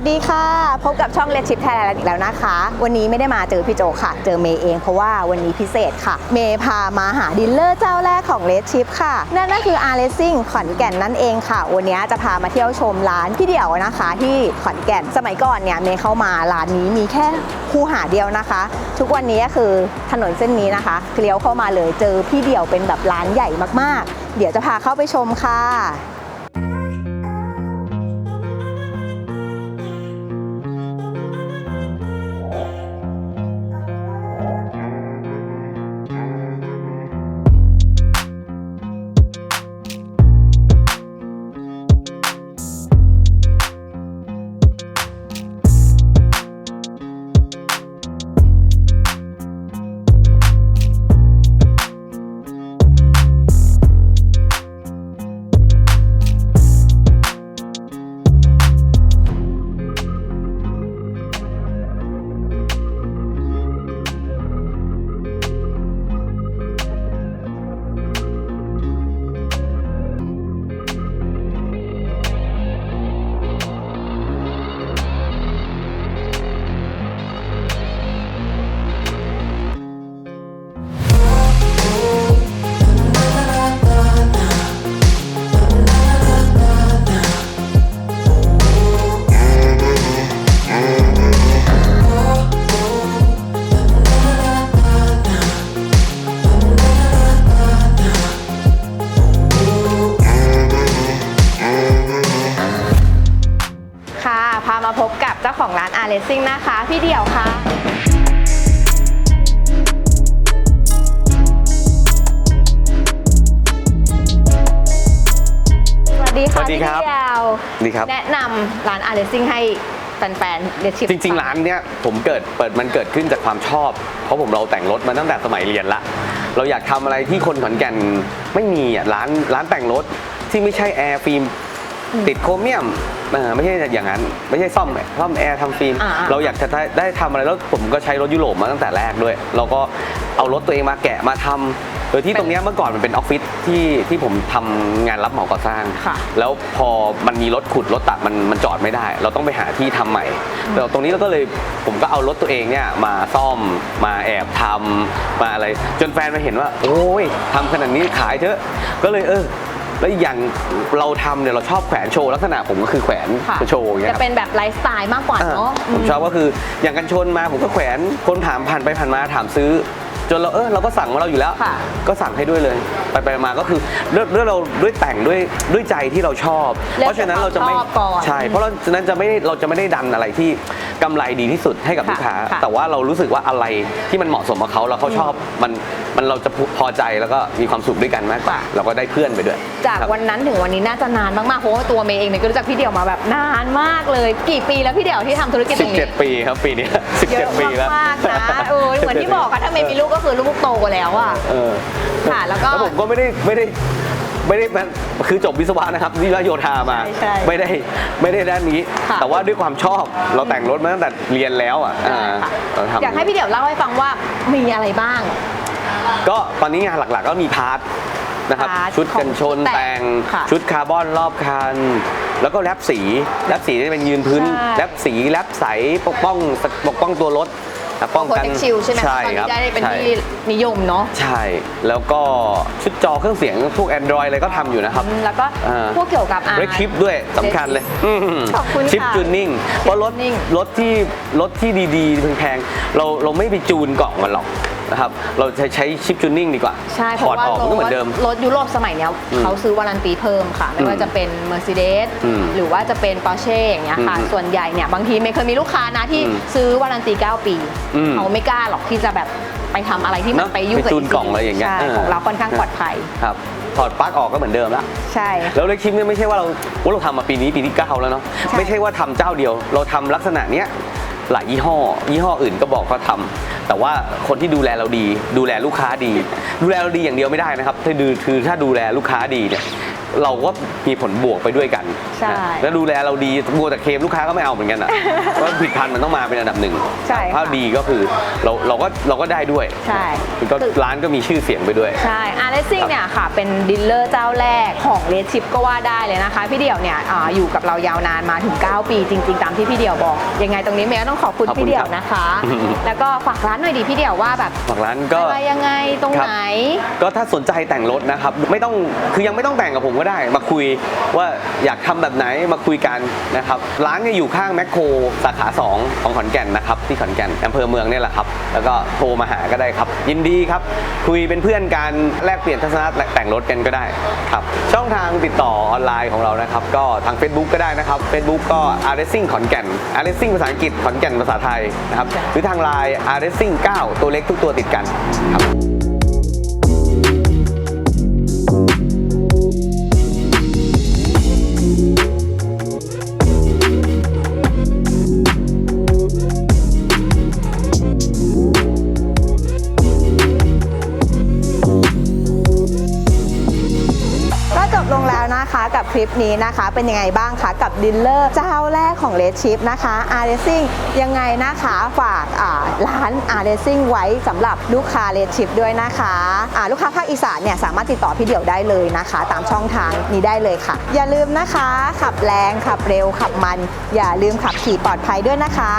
สดีค่ะ พบกับช่องเลชิปไทยแลนด์อีกแล้วนะคะ วันนี้ไม่ได้มาเจอพี่โจค่ะ เจอเมย์เองเพราะว่าวันนี้พิเศษค่ะ เมย์พามาหาดีลเลอร์เจ้าแรกของเลชิปค่ะ นั่นก็คือ R Racing ขอนแก่นนั่นเองค่ะ วันนี้จะพามาเที่ยวชมร้านพี่เดี่ยวนะคะ ที่ขอนแก่น สมัยก่อนเนี่ยเมย์เข้ามาร้านนี้มีแค่คูหาเดียวนะคะ ทุกวันนี้ก็คือถนนเส้นนี้นะคะเลี้ยวเข้ามาเลยเจอพี่เดี่ยวเป็นแบบร้านใหญ่มากๆ เดี๋ยวจะพาเข้าไปชมค่ะ เจ้าของร้าน R Racing นะคะ พี่เดี่ยวค่ะ สวัสดีค่ะสวัสดีพี่ครับ เดี่ยวดีครับ แนะนำร้าน R Racing ให้แฟนๆเดชิปจริงๆร้านเนี้ยผมเกิดเปิดมันเกิดขึ้นจากความชอบ เพราะผมเราแต่งรถมาตั้งแต่สมัยเรียนละ เราอยากทำอะไรที่คนขอนแก่นไม่มีอะร้านร้านแต่งรถที่ไม่ใช่แอร์ฟิล์ม ติดโครเมียมเออไม่ใช่อย่างนั้น ไม่ใช่ซ่อมซ่อมแอร์ทำฟิล์มอ่าๆเราอยากจะได้ได้ทำอะไรแล้วผมก็ใช้รถยุโรปมาตั้งแต่แรกด้วย เราก็เอารถตัวเองมาแกะมาทำโดยที่ตรงเนี้ยเมื่อก่อนมันเป็นออฟฟิศที่ที่ผมทำงานรับเหมาก่อสร้าง ค่ะ แล้วพอมันมีรถขุดรถตักมันมันจอดไม่ได้ เราต้องไปหาที่ทำใหม่แต่ตรงนี้เราก็เลยผมก็เอารถตัวเองเนี่ยมาซ่อมมาแอบทำมาอะไร จนแฟนมาเห็นว่า โอ้ยทำขนาดนี้ขายเถอะ ก็เลยเออ แล้วอีกอย่างเราทำเนี่ยเราชอบแขวนโชว์ลักษณะผมก็คือแขวนค่ะโชว์อย่างเงี้ยคจะรับเป็นแบบไลฟ์สไตล์มากกว่าอ่าเนาะผมชอบก็คืออย่างกันชนมาผมก็แขวนคนถามผ่านไปผ่านมาถามซื้อ จนเราเออเราก็สั่งมาเราอยู่แล้ว ค่ะ ก็สั่งให้ด้วยเลย ไปไปมาก็คือเรื่องเรื่องเราด้วยแต่งด้วยด้วยใจที่เราชอบ เลือกเพราะฉะนั้นเราจะไม่ความชอบก่อน ใช่ เพราะเราฉะนั้นจะไม่ได้เราจะไม่ได้ดันอะไรที่ กำไรดีที่สุดให้กับค่ะลูกค้า ค่ะแต่ว่าเรารู้สึกว่าอะไรที่มันเหมาะสมกับเขาแล้วเขาชอบมันมันเราจะพอใจแล้วก็มีความสุขด้วยกันมากกว่าเราก็ได้เพื่อนไปด้วยจากครับ วันนั้นถึงวันนี้น่าจะนานมากๆ เพราะว่าตัวเมย์เองเนี่ยก็รู้จักพี่เดี่ยวมาแบบนานมากเลย กี่ปีแล้วพี่เดี่ยวที่ทำธุรกิจตรงนี้17 ปีครับปีนี้เยอะ17 ปีแล้วมากๆนะเออเหมือนที่บอกค่ะถ้าเมย์มีลูกก็คือลูกโตกว่าแล้วอะเออค่ะแล้วก็ ผมก็ไม่ได้ไม่ได้ ไม่ได้มันคือจบวิศวะนะครับวิศวะโยธามา ใช่ใช่ไม่ได้ไม่ได้ด้านนี้ ค่ะ แต่ว่าด้วยความชอบเราแต่งรถมาตั้งแต่เรียนแล้วอะอ่าค่ะเราทำ อยากให้พี่เดี่ยวเล่าให้ฟังว่ามีอะไรบ้าง ก็ตอนนี้งานหลักๆก็มีพาร์ทนะครับพาร์ทชุดกันชนของแต่แต่งงค่ะชุดคาร์บอนรอบคัน แล้วก็แรปสีแรปสีจะเป็นยืนพื้นใช่แรปสีแรปใสปกป้องปกป้องตัวรถ ปกป้องโปรกันเทคชิลใช่ไหมใช่ตอนครับนี้ได้เป็นใช่ ที่นิยมเนาะใช่ แล้วก็ชุดจอเครื่องเสียงพวก Android อะไรก็ทำอยู่นะครับ อืมแล้วก็อ่า พวกเกี่ยวกับอาเรคชิปด้วยสำคัญเลยอืมขอบคุณชิปค่ะจูนนิ่ง เพราะรถ tuning รถที่รถที่ดีๆแพงๆเราเราไม่ไปจูนกล่องมันหรอก นะครับ เราใช้ใช้ชิปจูนนิ่งดีกว่าใช่เพถอราะดว่าออกมันก็เหมือนเดิม รถยุโรปสมัยเนี้ยอืมเขาซื้อวารันตีเพิ่มค่ะ ไม่ว่าอืมจะเป็น Mercedes อืมหรือว่าจะเป็น Porsche อย่างเงี้ยค่ะ อืมส่วนใหญ่เนี่ยบางทีไม่เคยมีลูกค้านะที่อืมซื้อวารันตี 9 ปีอืมเขาไม่กล้าหรอกที่จะแบบไปทำอะไรที่มันเนอะไปยุ่งกับไปจูน ECU กล่องอะไรอย่างเงี้ยใช่เออ ของเราค่อนข้างปลอดภัยครับถอดปลั๊กออกก็เหมือนเดิมละใช่ แล้วเล็กชิปเนี่ยไม่ใช่ว่าเราว่าเราทำมาปีนี้ปีที่เก้าแล้วเนาะใช่ ไม่ใช่ว่าทำเจ้าเดียว เราทำลักษณะเนี้ย หลายยี่ห้อ ยี่ห้ออื่นก็บอกว่าทำแต่ว่าคนที่ดูแลเราดี ดูแลลูกค้าดี ดูแลเราดีอย่างเดียวไม่ได้นะครับถ้าดูคือถ้าดูแลลูกค้าดีเนี่ย เราก็มีผลบวกไปด้วยกันใช่นะแล้วดูแลเราดีมัวแต่เคลมลูกค้าก็ไม่เอาเหมือนกันอะ เพราะผลิตภัณฑ์มันต้องมาเป็นอันดับหนึ่งใช่ค่ะ ถ้าดีก็คือเราเราก็เราก็ได้ด้วยใช่ก็ร้านก็มีชื่อเสียงไปด้วย ใช่อาร์เรซิ่งเนี่ยค่ะ เป็นดีลเลอร์เจ้าแรกของเลดชิปก็ว่าได้เลยนะคะ พี่เดี่ยวเนี่ยอาอยู่กับเรายาวนานมาถึง 9 ปีจริง ๆ ตามที่พี่เดี่ยวบอก ยังไงตรงนี้เมย์ก็ต้องขอบคุณขอบคุณพี่เดี่ยวครับนะคะแล้วก็ฝากร้านหน่อยดิพี่เดี่ยวว่าแบบฝากร้านก็ อะไรยังไงตรงครับ ไหน ก็ถ้าสนใจแต่งรถนะครับ ไม่ต้องคือยังไม่ต้องแต่งกับผมก็ได้ มาคุยว่าอยากทำแบบไหนมาคุยกันนะครับร้านเนี่ยอยู่ข้างแมคโครสาขา 2 ของขอนแก่นนะครับที่ขอนแก่นอำเภอเมืองเนี่ยแหละครับ แล้วก็โทรมาหาก็ได้ครับ ยินดีครับ คุยเป็นเพื่อนกันแลกเปลี่ยนทัศนะแต่งรถกันก็ได้ครับช่องทางติดต่อออนไลน์ของเรานะครับ ก็ทาง Facebook ก็ได้นะครับ Facebook ก็ a r r a c i n g ขอนแก่น a r r a c i n g ภาษาอังกฤษขอนแก่นภาษาไทยนะครับหรือทางไลน์ a r r a c i n g 9 ตัวเล็กทุกตัวติดกันครับ กับคลิปนี้นะคะ เป็นยังไงบ้างคะกับดีลเลอร์เจ้าแรกของ Red Chip นะคะ a r r a c i n g ยังไงนะคะฝากอ่าร้าน a r r a c i n g ไว้สำหรับลูกค้า Red Chip ด้วยนะคะอ่าลูกค้าภาคอีสานเนี่ยสามารถติดต่อพี่เดี่ยวได้เลยนะคะ ตามช่องทางนี้ได้เลยค่ะ อย่าลืมนะคะ ขับแรงขับเร็วขับมัน อย่าลืมขับขี่ปลอดภัยด้วยนะคะ